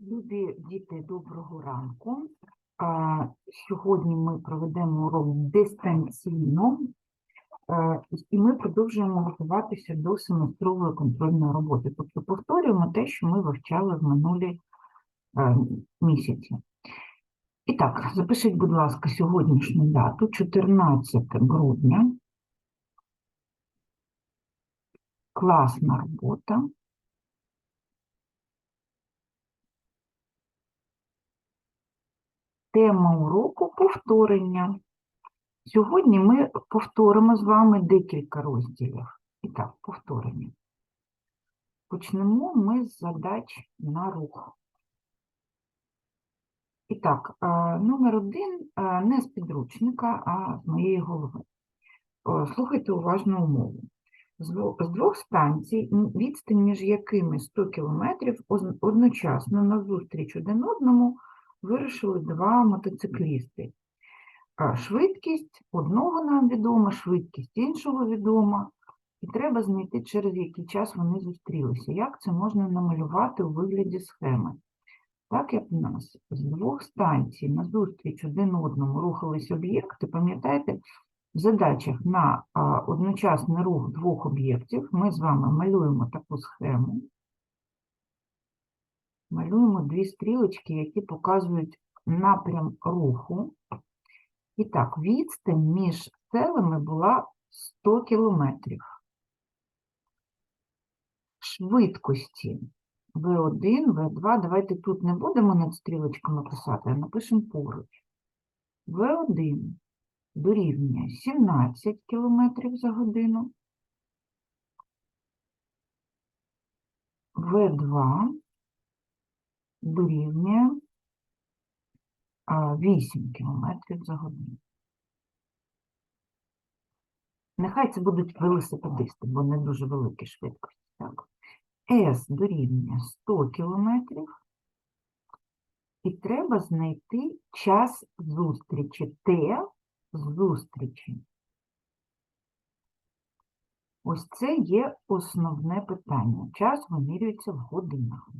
Любі діти, доброго ранку. Сьогодні ми проведемо урок дистанційно, е, і ми продовжуємо готуватися до семестрової контрольної роботи. Тобто повторюємо те, що ми вивчали в минулі е, місяці. І так, запишіть, будь ласка, сьогоднішню дату, 14 грудня. Класна робота. Тема уроку повторення. Сьогодні ми повторимо з вами декілька розділів. І так, повторення. Почнемо ми з задач на рух. І так, е, номер один е, не з підручника, а з моєї голови. Е, Слухайте уважно умову. З двох станцій, відстань між якими 100 кілометрів, одночасно назустріч один одному вирушили два мотоциклісти. Швидкість одного нам відома, швидкість іншого відома, і треба знайти, через який час вони зустрілися. Як це можна намалювати у вигляді схеми? Так як у нас з двох станцій назустріч один одному рухались об'єкти, пам'ятаєте, в задачах на одночасний рух двох об'єктів ми з вами малюємо таку схему. Малюємо дві стрілочки, які показують напрям руху. І так, відстань між селами була 100 кілометрів. Швидкості V1, V2. Давайте тут не будемо над стрілочками писати, а напишемо поруч. V1 дорівнює 17 кілометрів за годину. В2 дорівнює 8 кілометрів за годину. Нехай це будуть велосипедисти, бо не дуже великі швидкості. Так. С дорівнює 100 кілометрів. І треба знайти час зустрічі. Т зустрічі. Ось це є основне питання. Час вимірюється в годинах.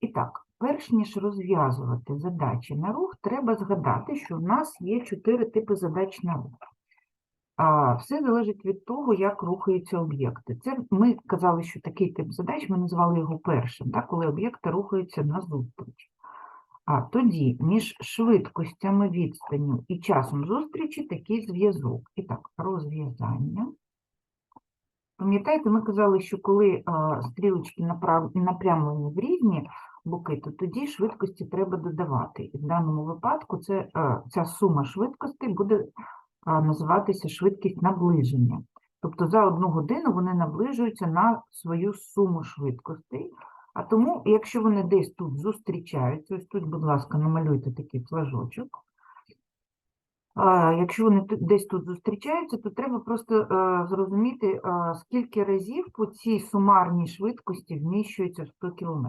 І так, перш ніж розв'язувати задачі на рух, треба згадати, що в нас є чотири типи задач на рух. А, все залежить від того, як рухаються об'єкти. Це ми казали, що такий тип задач, ми назвали його першим, так, коли об'єкти рухаються назустріч. А тоді між швидкостями відстанню і часом зустрічі такий зв'язок. І так, розв'язання. Пам'ятаєте, ми казали, що коли стрілочки направ... напрямлені в різні то тоді швидкості треба додавати. І в даному випадку це, ця сума швидкостей буде називатися швидкість наближення. Тобто за одну годину вони наближуються на свою суму швидкостей. А тому, якщо вони десь тут зустрічаються, ось тут, будь ласка, намалюйте такий флажочок. Якщо вони десь тут зустрічаються, то треба просто е, зрозуміти, е, скільки разів по цій сумарній швидкості вміщується 100 км.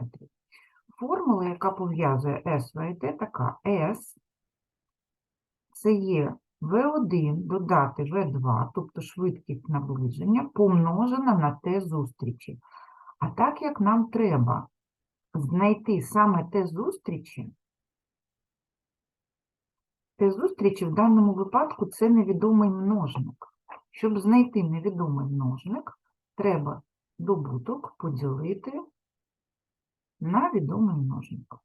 Формула, яка пов'язує S, і T, така. S це є V1 додати V2, тобто швидкість наближення, помножена на T зустрічі. А так як нам треба знайти саме T зустрічі, Т зустрічі в даному випадку це невідомий множник. Щоб знайти невідомий множник, треба добуток поділити на відомий множник.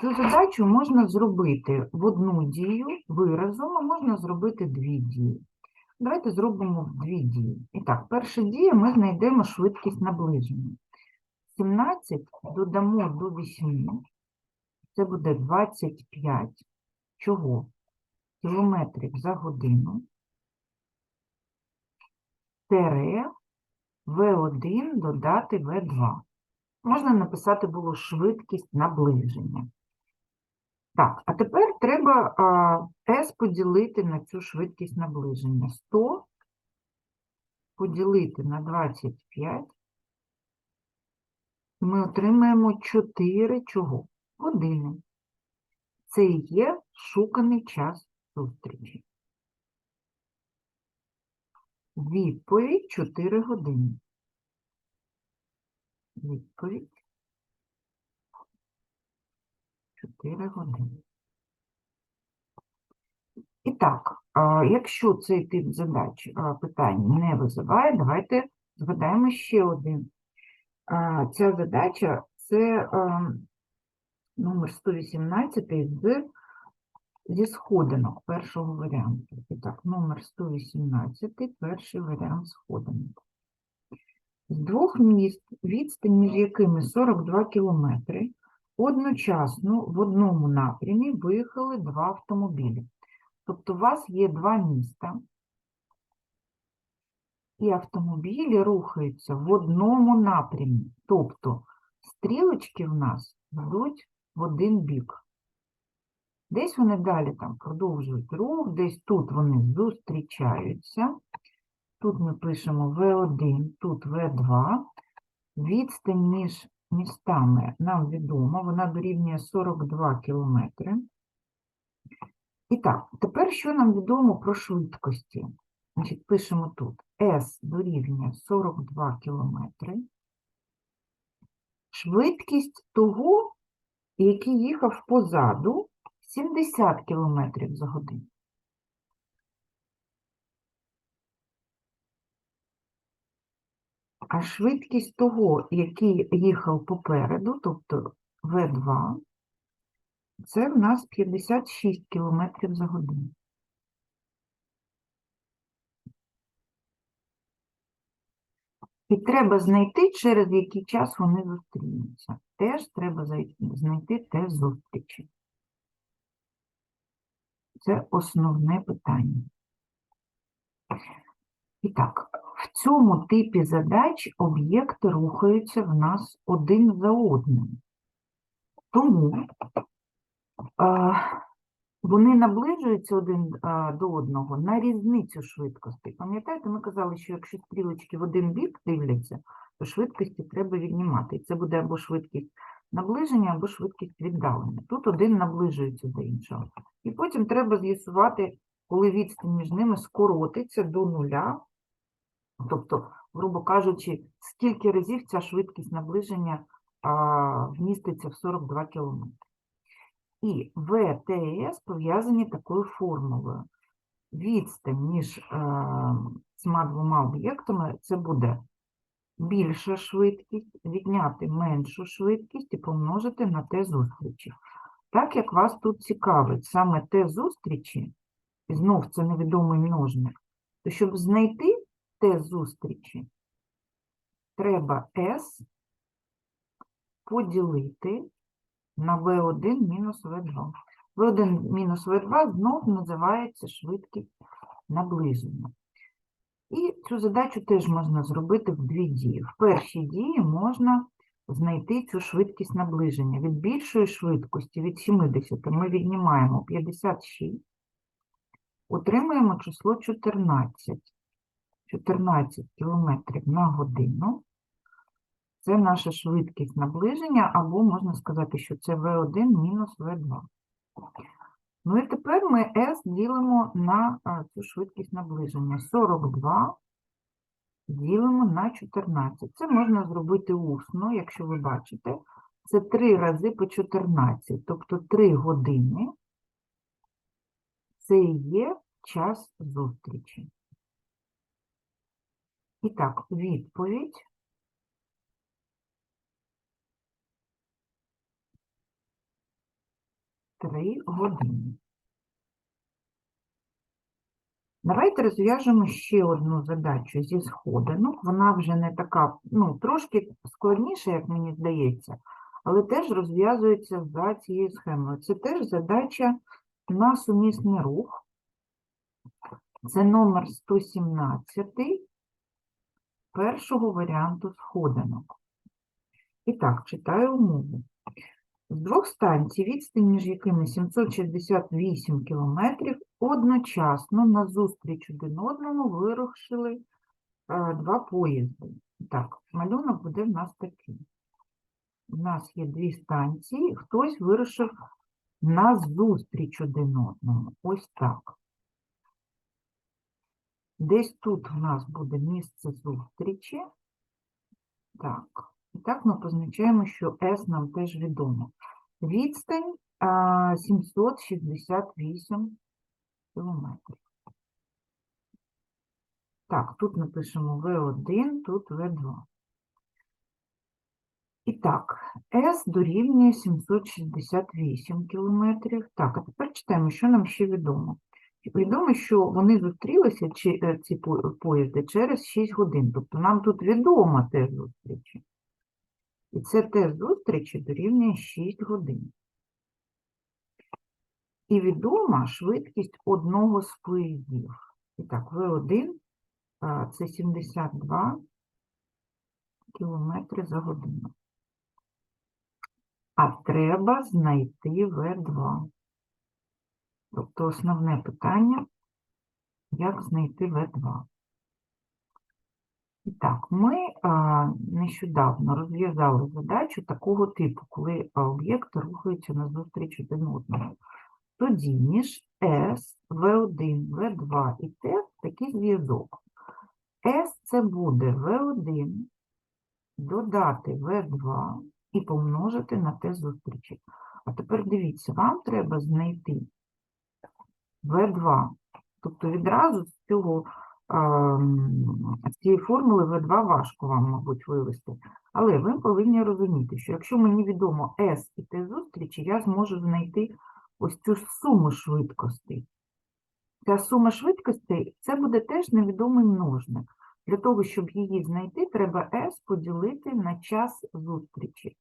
Цю задачу можна зробити в одну дію виразом, а можна зробити дві дії. Давайте зробимо дві дії. І так, перша дія ми знайдемо швидкість наближення. 17 додамо до 8, це буде 25 чого? Кілометрів за годину. Тере В1 додати В2. Можна написати було швидкість наближення. Так, а тепер треба S поділити на цю швидкість наближення. 100 поділити на 25. Ми отримаємо 4 чого? Години. Це є шуканий час зустрічі. Відповідь 4 години. Відповідь. 4 години. І так, якщо цей тип задач питань не визиває, давайте згадаємо ще один. Ця задача це а, номер 118 з, зі сходинок першого варіанту. І так, номер 118, перший варіант сходинок. З двох міст, відстань між якими 42 кілометри, одночасно в одному напрямі виїхали два автомобілі. Тобто у вас є два міста, і автомобілі рухаються в одному напрямі. Тобто стрілочки в нас йдуть в один бік. Десь вони далі там продовжують рух, десь тут вони зустрічаються. Тут ми пишемо В1, тут В2. Відстань між містами нам відома, вона дорівнює 42 кілометри. І так, тепер що нам відомо про швидкості? Значить, пишемо тут S дорівнює 42 кілометри. Швидкість того, який їхав позаду, 70 кілометрів за годину. А швидкість того, який їхав попереду, тобто В2, це в нас 56 км за годину. І треба знайти, через який час вони зустрінуться. Теж треба знайти те зустрічі. Це основне питання. І так, в цьому типі задач об'єкти рухаються в нас один за одним. Тому а, вони наближуються один а, до одного на різницю швидкостей. Пам'ятаєте, ми казали, що якщо стрілочки в один бік дивляться, то швидкості треба віднімати. Це буде або швидкість наближення, або швидкість віддалення. Тут один наближується до іншого. І потім треба з'ясувати, коли відстань між ними скоротиться до нуля, тобто, грубо кажучи, скільки разів ця швидкість наближення а, вміститься в 42 км. І В, Т і С пов'язані такою формулою. Відстань між е, цими двома об'єктами це буде більша швидкість, відняти меншу швидкість і помножити на Т зустрічі. Так як вас тут цікавить саме Т зустрічі, і знов це невідомий множник, то щоб знайти Т зустрічі, треба S поділити на V1 мінус V2. V1 мінус V2 знов називається швидкість наближення. І цю задачу теж можна зробити в дві дії. В першій дії можна знайти цю швидкість наближення. Від більшої швидкості, від 70, ми віднімаємо 56, отримаємо число 14. 14 км на годину. Це наша швидкість наближення, або можна сказати, що це V1 мінус V2. Ну і тепер ми S ділимо на цю швидкість наближення. 42 ділимо на 14. Це можна зробити усно, якщо ви бачите. Це 3 рази по 14, тобто 3 години. Це і є час зустрічі. І так, відповідь. Три години. Давайте розв'яжемо ще одну задачу зі сходинок. Вона вже не така, ну, трошки складніша, як мені здається, але теж розв'язується за цією схемою. Це теж задача на сумісний рух. Це номер 117 першого варіанту сходинок. І так, читаю умову. З двох станцій, відстань між якими 768 кілометрів, одночасно назустріч один одному вирушили е, два поїзди. Так, малюнок буде в нас такий. У нас є дві станції, хтось вирушив назустріч один одному. Ось так. Десь тут у нас буде місце зустрічі. Так, так ми позначаємо, що S нам теж відомо. Відстань 768 кілометрів. Так, тут напишемо V1, тут V2. І так, S дорівнює 768 кілометрів. Так, а тепер читаємо, що нам ще відомо. Відомо, що вони зустрілися, е, ці поїзди, через 6 годин. Тобто нам тут відомо теж зустрічі. І це теж зустрічі дорівнює 6 годин. І відома швидкість одного з поїздів. І так, V1 а, це 72 кілометри за годину. А треба знайти В2. Тобто основне питання, як знайти В2. І так, ми нещодавно розв'язали задачу такого типу, коли об'єкти рухаються назустріч один одному. Тоді між S, V1, V2 і T такий зв'язок. S це буде V1 додати V2 і помножити на Т зустрічі. А тепер дивіться, вам треба знайти V2. Тобто відразу з цього, цієї формули V2 важко вам, мабуть, вивести. Але ви повинні розуміти, що якщо мені відомо S і Т зустрічі, я зможу знайти ось цю суму швидкостей. Ця сума швидкостей це буде теж невідомий множник. Для того, щоб її знайти, треба S поділити на час зустрічі.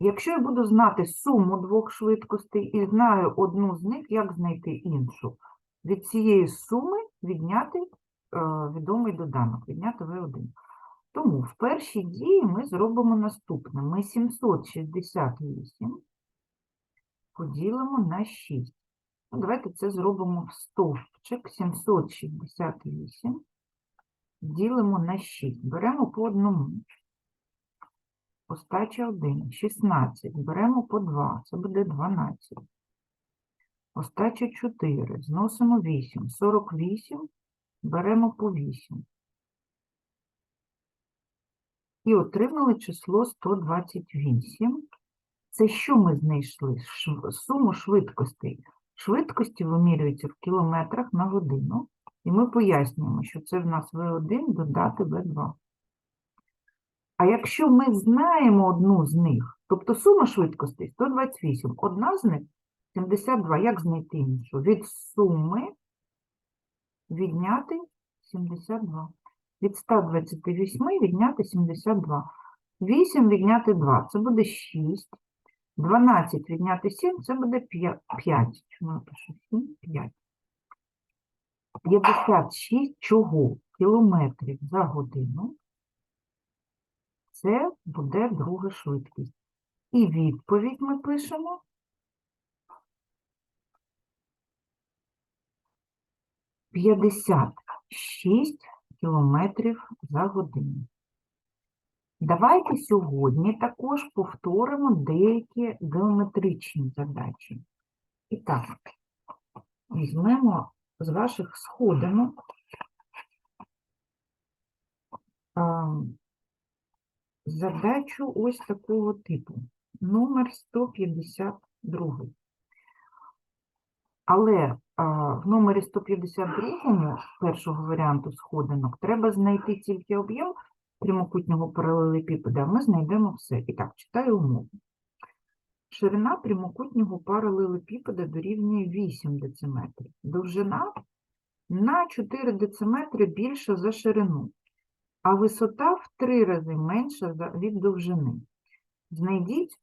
Якщо я буду знати суму двох швидкостей і знаю одну з них, як знайти іншу? Від цієї суми відняти е, відомий доданок, відняти V1. Тому в першій дії ми зробимо наступне. Ми 768 поділимо на 6. Ну, давайте це зробимо в стовпчик. 768 ділимо на 6. Беремо по одному. Остача 1. 16. Беремо по 2. Це буде 12. Остача 4. Зносимо 8. 48. Беремо по 8. І отримали число 128. Це що ми знайшли? Суму швидкостей. Швидкості вимірюються в кілометрах на годину. І ми пояснюємо, що це в нас V1 додати V2. А якщо ми знаємо одну з них, тобто сума швидкостей 128, одна з них 72, як знайти іншу? Від суми відняти 72. Від 128 відняти 72. 8 відняти 2, це буде 6. 12 відняти 7, це буде 5. Чому я пишу 7? 5. 56 чого? Кілометрів за годину. Це буде друга швидкість. І відповідь ми пишемо. П'ятдесят шість кілометрів за годину. Давайте сьогодні також повторимо деякі геометричні задачі. І так, візьмемо з ваших сходинок задачу ось такого типу. Номер 152. Але а, в номері 152 першого варіанту сходинок треба знайти тільки об'єм прямокутнього паралелепіпеда, ми знайдемо все. І так, читаю умову. Ширина прямокутнього паралелепіпеда дорівнює 8 дециметрів. Довжина на 4 дециметри більша за ширину, а висота в 3 рази менша від довжини. Знайдіть,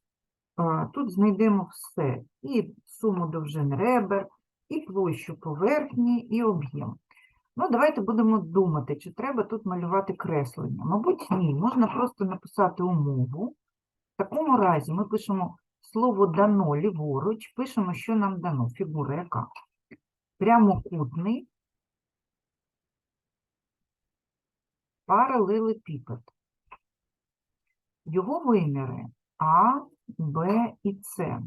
а, тут знайдемо все, і суму довжин ребер, і площу поверхні, і об'єм. Ну, давайте будемо думати, чи треба тут малювати креслення. Мабуть, ні. Можна просто написати умову. В такому разі ми пишемо слово дано ліворуч, пишемо, що нам дано. Фігура яка? Прямокутний паралелепіпед. Його виміри А, Б і С.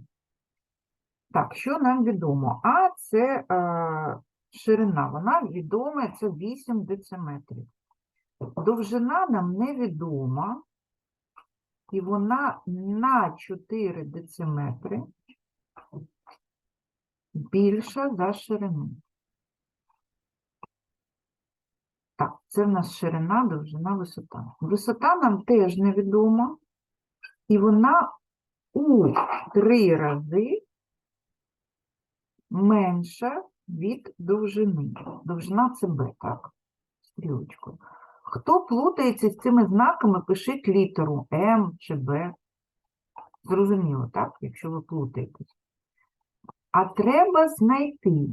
Так, що нам відомо? А це е, ширина, вона відома, це 8 дециметрів. Довжина нам невідома, і вона на 4 дециметри більша за ширину. Так, це в нас ширина, довжина, висота. Висота нам теж невідома, і вона у три рази менша від довжини. Довжина це b, так? Стрілочкою. Хто плутається з цими знаками, пишіть літеру М чи Б. Зрозуміло, так? Якщо ви плутаєтесь. А треба знайти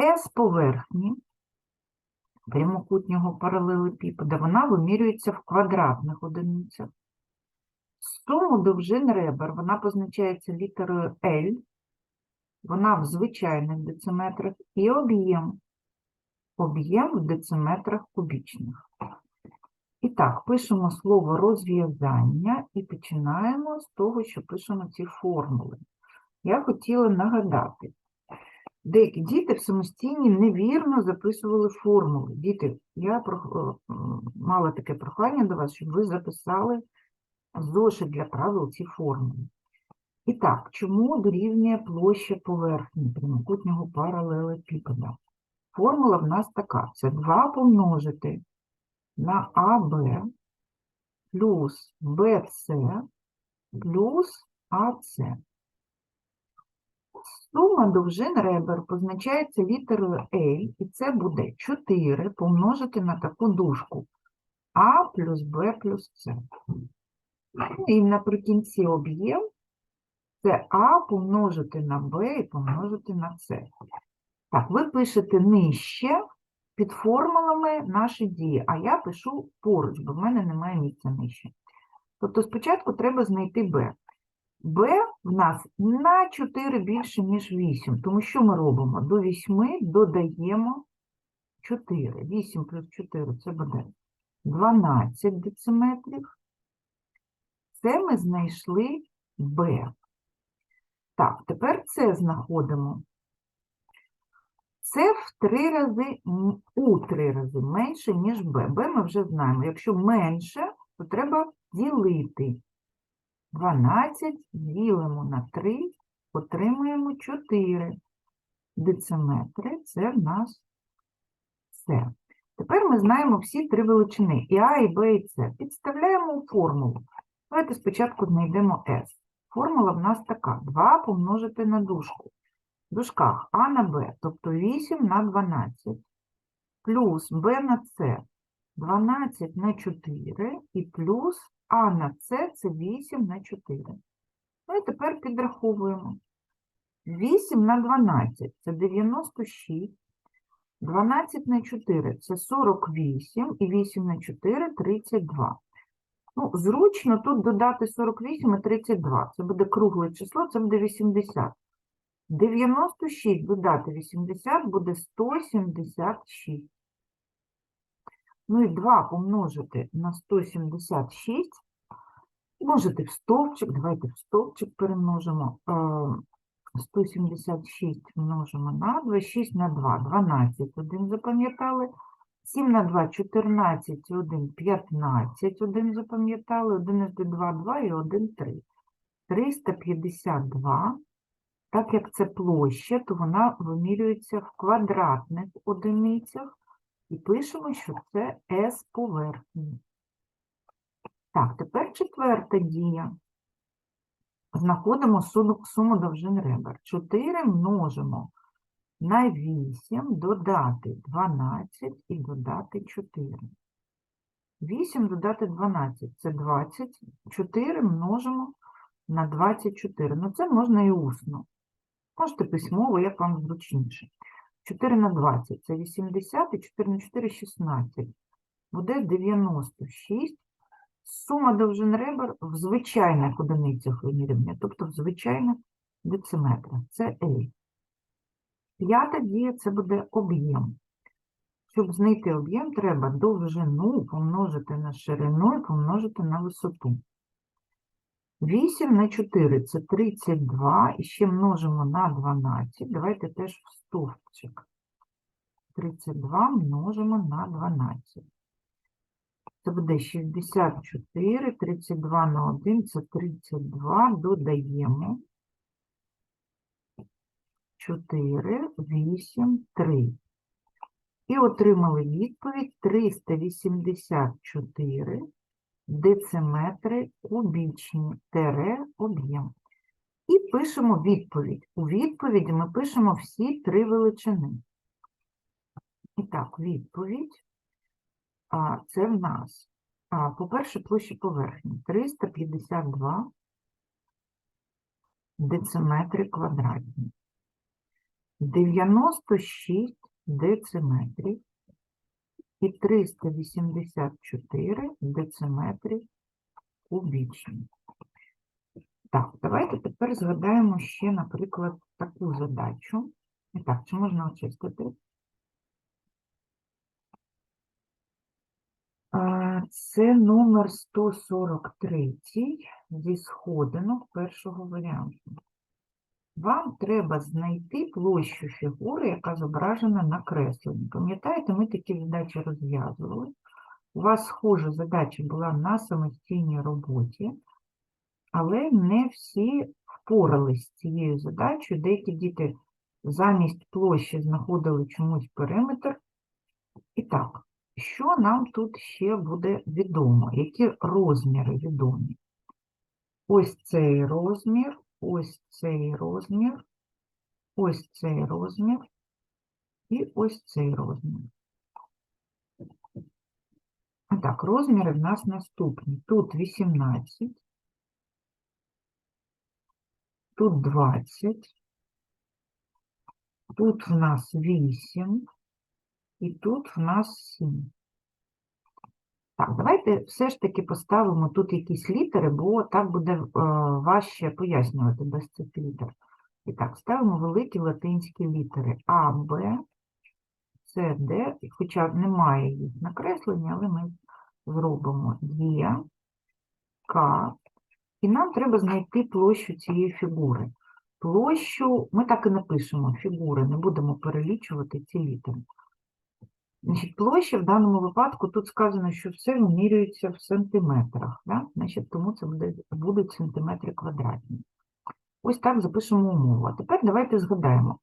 С поверхні прямокутнього паралелепіпеда, вона вимірюється в квадратних одиницях. Суму довжин ребер, вона позначається літерою L, вона в звичайних дециметрах, і об'єм. Об'єм в дециметрах кубічних. І так, пишемо слово розв'язання і починаємо з того, що пишемо ці формули. Я хотіла нагадати, деякі діти в самостійні невірно записували формули. Діти, я е, мала таке прохання до вас, щоб ви записали зошит для правил ці формули. І так, чому дорівнює площа поверхні прямокутнього паралелепіпеда? Формула в нас така: це 2 помножити на АБ плюс БЦ плюс АЦ. Сума довжин ребер позначається літерою L, і це буде 4 помножити на таку дужку А плюс Б плюс С. Ну, І наприкінці об'єм це А помножити на Б і помножити на С. Так, ви пишете нижче під формулами наші дії, а я пишу поруч, бо в мене немає місця нижче. Тобто спочатку треба знайти b. b в нас на 4 більше, ніж 8. Тому що ми робимо? До 8 додаємо 4. 8 плюс 4 це буде 12 дециметрів. Це ми знайшли b. Так, тепер це знаходимо. Це в три рази, у три рази менше, ніж b. b ми вже знаємо. Якщо менше, то треба ділити. 12 ділимо на 3, отримуємо 4 дециметри. Це в нас все. Тепер ми знаємо всі три величини і А, і Б, і С. Підставляємо у формулу. Давайте спочатку знайдемо S. Формула в нас така: 2 помножити на дужку. В дужках А на Б, тобто 8 на 12, плюс Б на С, 12 на 4, і плюс А на С це 8 на 4. Ну і тепер підраховуємо. 8 на 12 це 96, 12 на 4 це 48, і 8 на 4 – 32. Ну, зручно тут додати 48 і 32. Це буде кругле число, це буде 80. 96 додати 80 буде 176. Ну і 2 помножити на 176. Можете в стовпчик, давайте в стовпчик перемножимо. Е, 176 множимо на 2, 6 на 2, 12, 1 запам'ятали. 7 на 2, 14, 1, 15, 1 запам'ятали. 11, 2, 2 і 1, 3. 352. Так як це площа, то вона вимірюється в квадратних одиницях. І пишемо, що це S поверхні. Так, тепер четверта дія. Знаходимо суму довжин ребер. 4 множимо на 8, додати 12 і додати 4. 8 додати 12 – це 20. 4 множимо на 24. Ну, це можна і усно. Можете письмово, як вам зручніше. 4 на 20 – це 80, і 4 на 4 – 16. Буде 96. Сума довжин ребер в звичайних одиницях вимірювання, тобто в звичайних дециметрах. Це L. П'ята дія – це буде об'єм. Щоб знайти об'єм, треба довжину помножити на ширину і помножити на висоту. 8 на 4 – це 32, і ще множимо на 12. Давайте теж в стовпчик. 32 множимо на 12. Це буде 64, 32 на 1, це 32, додаємо 4, 8, 3. І отримали відповідь 384 дециметри кубічні тере об'єм. І пишемо відповідь. У відповіді ми пишемо всі три величини. І так, відповідь. А, це в нас, а, по-перше, площа поверхні 352 дециметри квадратні. 96 дециметрів і 384 дециметри кубічні. Так, давайте тепер згадаємо ще, наприклад, таку задачу. І так, чи можна очистити? Це номер 143 зі сходинок першого варіанту. Вам треба знайти площу фігури, яка зображена на кресленні. Пам'ятаєте, ми такі задачі розв'язували. У вас схожа задача була на самостійній роботі, але не всі впорались з цією задачею. Деякі діти замість площі знаходили чомусь периметр. І так, що нам тут ще буде відомо? Які розміри відомі? Ось цей розмір, ось цей розмір, ось цей розмір і ось цей розмір. Так, розміри в нас наступні. Тут 18, тут 20, тут в нас 8 і тут в нас 7. Так, давайте все ж таки поставимо тут якісь літери, бо так буде е, важче пояснювати без цих літер. І так, ставимо великі латинські літери А, Б, С, Д, хоча немає їх накреслення, але ми зробимо Є, К, і нам треба знайти площу цієї фігури. Площу ми так і напишемо фігури, не будемо перелічувати ці літери. Значить, площа в даному випадку тут сказано, що все вимірюється в сантиметрах, да? Значить, тому це буде, будуть сантиметри квадратні. Ось так запишемо умову. А тепер давайте згадаємо.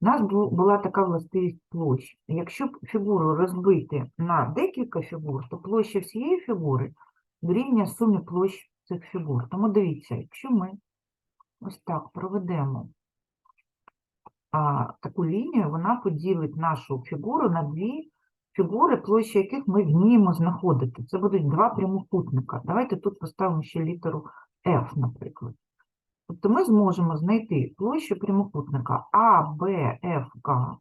У нас була така властивість площ. Якщо фігуру розбити на декілька фігур, то площа всієї фігури дорівнює сумі площ цих фігур. Тому дивіться, якщо ми ось так проведемо а, таку лінію, вона поділить нашу фігуру на дві фігури, площі яких ми вміємо знаходити. Це будуть два прямокутника. Давайте тут поставимо ще літеру F, наприклад. Тобто ми зможемо знайти площу прямокутника А, Б, Ф, К.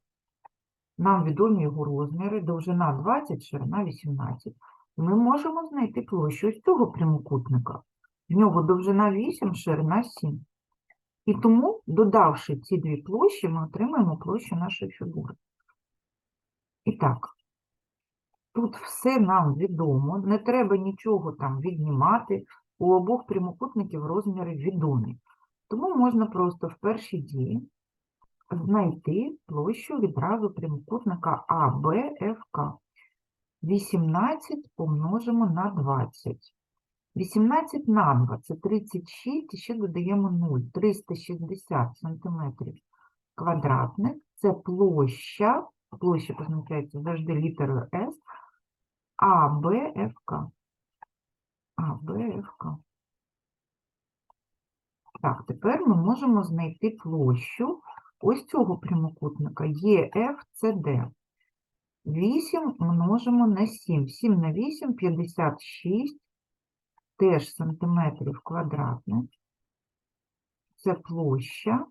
Нам відомі його розміри, довжина 20, ширина 18. І ми можемо знайти площу ось цього прямокутника. В нього довжина 8, ширина 7. І тому, додавши ці дві площі, ми отримаємо площу нашої фігури. І так, тут все нам відомо, не треба нічого там віднімати. У обох прямокутників розміри відомі. Тому можна просто в першій дії знайти площу відразу прямокутника А, Б, Ф, К. 18 помножимо на 20. 18 на 2 – це 36, і ще додаємо 0. 360 сантиметрів квадратних. Це площа, площа позначається завжди літерою С, А, Б, Ф, К. А, Б, Ф, К. Так, тепер ми можемо знайти площу ось цього прямокутника ЕФЦД. 8 множимо на 7. 7 на 8 – 56 теж сантиметрів квадратних. Це площа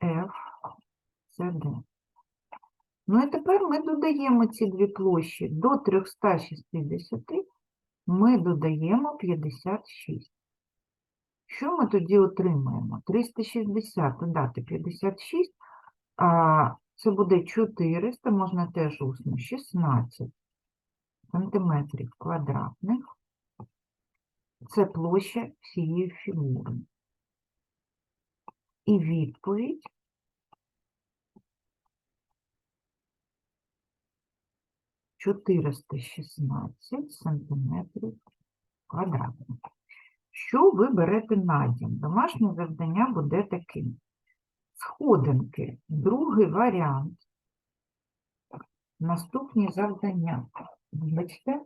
ЕФЦД. Ну і тепер ми додаємо ці дві площі. До 360 ми додаємо 56. Що ми тоді отримаємо? 360 додати 56, а це буде 400, можна теж усно, 16 сантиметрів квадратних. Це площа всієї фігури. І відповідь 416 сантиметрів квадратних. Що ви берете на дім? Домашнє завдання буде таким. Сходинки, другий варіант. Наступні завдання. Вибачте.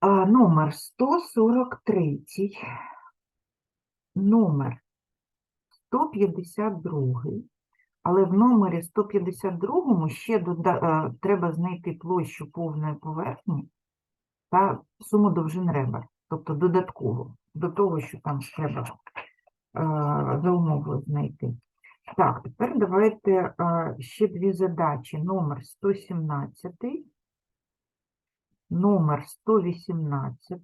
А, Номер 143, номер 152, але в номері 152 ще е, треба знайти площу повної поверхні та суму довжин ребер, тобто додатково до того, що там треба е, за умовою знайти. Так, тепер давайте е, ще дві задачі. Номер 117, номер 118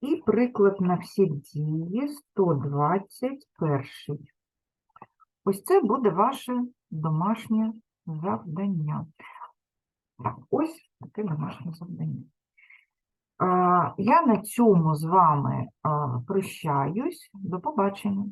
і приклад на всі дії 121. Ось це буде ваше домашнє завдання. Так, ось таке домашнє завдання. Я на цьому з вами прощаюсь. До побачення.